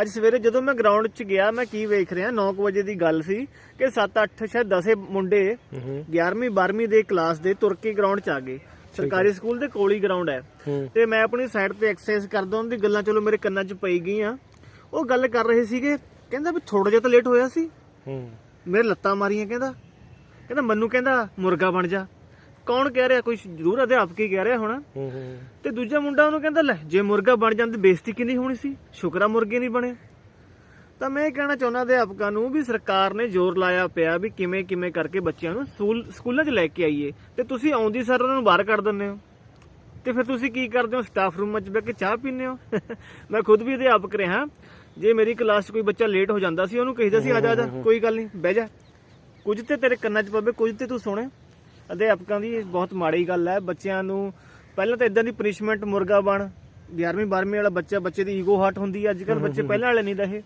ਅੱਜ ਸਵੇਰੇ ਜਦੋਂ ਮੈਂ ਗਰਾਊਂਡ 'ਚ ਗਿਆ ਮੈਂ ਕੀ ਵੇਖ ਰਿਹਾ? 9 ਵਜੇ ਦੀ ਗੱਲ ਸੀ ਕਿ 7-8 ਸ਼ਾਇਦ 10 ਮੁੰਡੇ 11ਵੀਂ 12ਵੀਂ ਦੇ ਕਲਾਸ ਦੇ ਤੁਰ ਕੇ ਗਰਾਊਂਡ 'ਚ ਆ ਗਏ। ਸਰਕਾਰੀ ਸਕੂਲ ਦੇ ਕੋਲ ਹੀ ਗਰਾਊਂਡ ਹੈ। ਤੇ ਮੈਂ ਆਪਣੀ ਸਾਈਡ ਤੇ ਐਕਸਰਸਾਈਜ਼ ਕਰਦਾ ਉਹਨਾਂ ਦੀ ਗੱਲਾਂ ਚਲੋ ਮੇਰੇ ਕੰਨਾਂ 'ਚ ਪਈ ਗਈਆਂ। ਉਹ ਗੱਲ ਕਰ ਰਹੇ ਸੀਗੇ ਕਹਿੰਦਾ ਵੀ ਥੋੜਾ ਜਿਹਾ ਤਾਂ ਲੇਟ ਹੋਇਆ ਸੀ। ਹੂੰ। ਮੇਰੇ ਲੱਤਾਂ ਮਾਰੀਆਂ ਕਹਿੰਦਾ। ਕਹਿੰਦਾ ਮੈਨੂੰ ਕਹਿੰਦਾ ਮੁਰਗਾ ਬਣ ਜਾ। ਕੌਣ ਕਹਿ ਰਿਹਾ? ਕੋਈ ਜ਼ਰੂਰ ਅਧਿਆਪਕ ਹੀ ਕਹਿ ਰਿਹਾ ਹੋਣਾ। ਹੂੰ ਹੂੰ। ਤੇ ਦੂਜਾ ਮੁੰਡਾ ਉਹਨੂੰ ਕਹਿੰਦਾ ਲੈ ਜੇ ਮੁਰਗਾ ਬਣ ਜਾਂਦੀ ਬੇਇੱਜ਼ਤੀ ਕਿੰਨੀ ਹੋਣੀ ਸੀ? ਸ਼ੁਕਰਾ ਮੁਰਗੇ ਨਹੀਂ ਬਣੇ। ਤਾਂ ਮੈਂ ਇਹ ਕਹਿਣਾ ਚਾਹੁੰਦਾ ਅਧਿਆਪਕਾਂ ਨੂੰ ਵੀ ਸਰਕਾਰ ਨੇ ਜ਼ੋਰ ਲਾਇਆ ਪਿਆ ਵੀ ਕਿਵੇਂ ਕਿਵੇਂ ਕਰਕੇ ਬੱਚਿਆਂ ਨੂੰ ਸਕੂਲ 'ਚ ਲੈ ਕੇ ਆਈਏ। ਤੇ ਤੁਸੀਂ ਆਉਂਦੀ ਸਰ ਉਹਨਾਂ ਨੂੰ ਬਾਹਰ ਕੱਢ ਦਿੰਦੇ ਹੋ। ਤੇ ਫਿਰ ਤੁਸੀਂ ਕੀ ਕਰਦੇ ਹੋ? ਸਟਾਫ ਰੂਮ 'ਚ ਬਹਿ ਕੇ ਚਾਹ ਪੀਂਦੇ ਹੋ? ਮੈਂ ਖੁਦ ਵੀ ਅਧਿਆਪਕ ਰਿਹਾ। ਜੇ ਮੇਰੀ ਕਲਾਸ 'ਚ ਕੋਈ ਬੱਚਾ ਲੇਟ ਹੋ ਜਾਂਦਾ ਸੀ ਉਹਨੂੰ ਕਹੀਦਾ ਸੀ ਆ ਜਾ ਆ ਜਾ ਕੋਈ ਗੱਲ ਨਹੀਂ ਬਹਿ ਜਾ। ਕੁਝ ਤੇ ਤੇਰੇ ਕੰਨਾਂ 'ਚ ਪਵੇ ਕੁਝ ਤੇ ਤੂੰ ਸੁਣੇ। ਅਧਿਆਪਕਾਂ ਦੀ ਬਹੁਤ ਮਾੜੀ ਗੱਲ ਹੈ ਬੱਚਿਆਂ ਨੂੰ ਪਹਿਲਾਂ ਤਾਂ ਇਦਾਂ ਦੀ ਪਨਿਸ਼ਮੈਂਟ ਮੁਰਗਾ ਬਣ 11ਵੀਂ 12ਵੀਂ ਵਾਲਾ ਬੱਚਾ ਬੱਚੇ ਦੀ ਈਗੋ ਹਟ ਹੁੰਦੀ ਹੈ ਅੱਜ ਕੱਲ ਬੱਚੇ ਪਹਿਲਾਂ ਵਾਲੇ ਨਹੀਂ ਰਹੇ।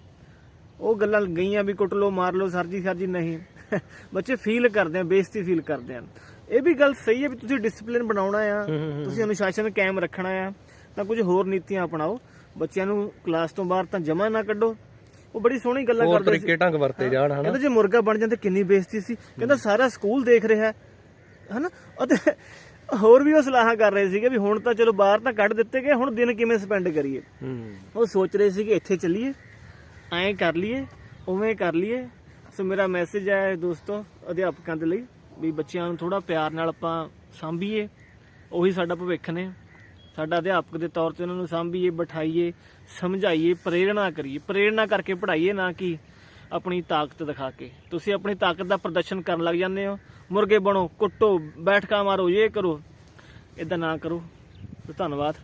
ਉਹ ਗੱਲਾਂ ਗਈਆਂ ਵੀ ਕੁੱਟ ਲੋ ਮਾਰ ਲੋ ਸਰ ਜੀ ਸਰ ਜੀ ਨਹੀਂ। ਬੱਚੇ ਫੀਲ ਕਰਦੇ ਆ ਬੇਇੱਜ਼ਤੀ ਫੀਲ ਕਰਦੇ ਆ। ਇਹ ਵੀ ਗੱਲ ਸਹੀ ਹੈ ਵੀ ਤੁਸੀਂ ਡਿਸਪਲਿਨ ਬਣਾਉਣਾ ਆ ਤੁਸੀਂ ਅਨੁਸ਼ਾਸਨ ਕਾਇਮ ਰੱਖਣਾ ਆ ਤਾਂ ਕੁਝ ਹੋਰ ਨੀਤੀਆਂ ਅਪਣਾਓ। ਬੱਚਿਆਂ ਨੂੰ ਕਲਾਸ ਤੋਂ ਬਾਹਰ ਤਾਂ ਜਮਾ ਨਾ ਕੱਢੋ। ਉਹ ਬੜੀ ਸੋਹਣੀ ਗੱਲਾਂ ਕਰਦੇ ਸੀ। ਤਰੀਕੇ ਢੰਗ ਵਰਤੇ ਜਾਣ ਹਨਾ? ਕਹਿੰਦਾ ਜੇ ਮੁਰਗਾ ਬਣ ਜਾਂਦੇ ਕਿੰਨੀ ਬੇਇੱਜ਼ਤੀ ਸੀ। ਕਹਿੰਦਾ ਸਾਰਾ ਸਕੂਲ ਦੇਖ ਰਿਹਾ ਹਨਾ? ਅਤੇ ਹੋਰ ਵੀ ਉਹ ਸਲਾਹਾਂ ਕਰ ਰਹੇ ਸੀਗੇ ਵੀ ਹੁਣ ਤਾਂ ਚਲੋ ਬਾਹਰ ਤਾਂ ਕੱਢ ਦਿੱਤੇ ਗਏ ਹੁਣ ਦਿਨ ਕਿਵੇਂ ਸਪੈਂਡ ਕਰੀਏ? ਉਹ ਸੋਚ ਰਹੇ ਸੀਗੇ ਇੱਥੇ ਚੱਲੀਏ ਐਂ ਕਰ ਲਈਏ ਉਵੇਂ ਕਰ ਲਈਏ। ਸੋ ਮੇਰਾ ਮੈਸੇਜ ਹੈ ਦੋਸਤੋ ਅਧਿਆਪਕਾਂ ਦੇ ਲਈ ਵੀ ਬੱਚਿਆਂ ਨੂੰ ਥੋੜਾ ਪਿਆਰ ਨਾਲ ਆਪਾਂ ਸਾਂਭੀਏ ਉਹੀ ਸਾਡਾ ਭਵਿੱਖ ਨੇ। ਸਾਡਾ ਅਧਿਆਪਕ ਦੇ ਤੌਰ ਤੇ ਉਹਨਾਂ ਨੂੰ ਸਾਂਭੀਏ ਬਿਠਾਈਏ ਸਮਝਾਈਏ ਪ੍ਰੇਰਣਾ ਕਰੀਏ। ਪ੍ਰੇਰਣਾ ਕਰਕੇ ਪੜ੍ਹਾਈਏ ਨਾ ਕਿ ਆਪਣੀ ਤਾਕਤ ਦਿਖਾ ਕੇ। ਤੁਸੀਂ ਆਪਣੀ ਤਾਕਤ ਦਾ ਪ੍ਰਦਰਸ਼ਨ ਕਰਨ ਲੱਗ ਜਾਂਦੇ ਹੋ। ਮੁਰਗੇ ਬਣੋ, ਕੁੱਟੋ, ਬੈਠਕਾ ਮਾਰੋ, ਇਹ ਕਰੋ। ਇਦਾਂ ਨਾ ਕਰੋ। ਧੰਨਵਾਦ।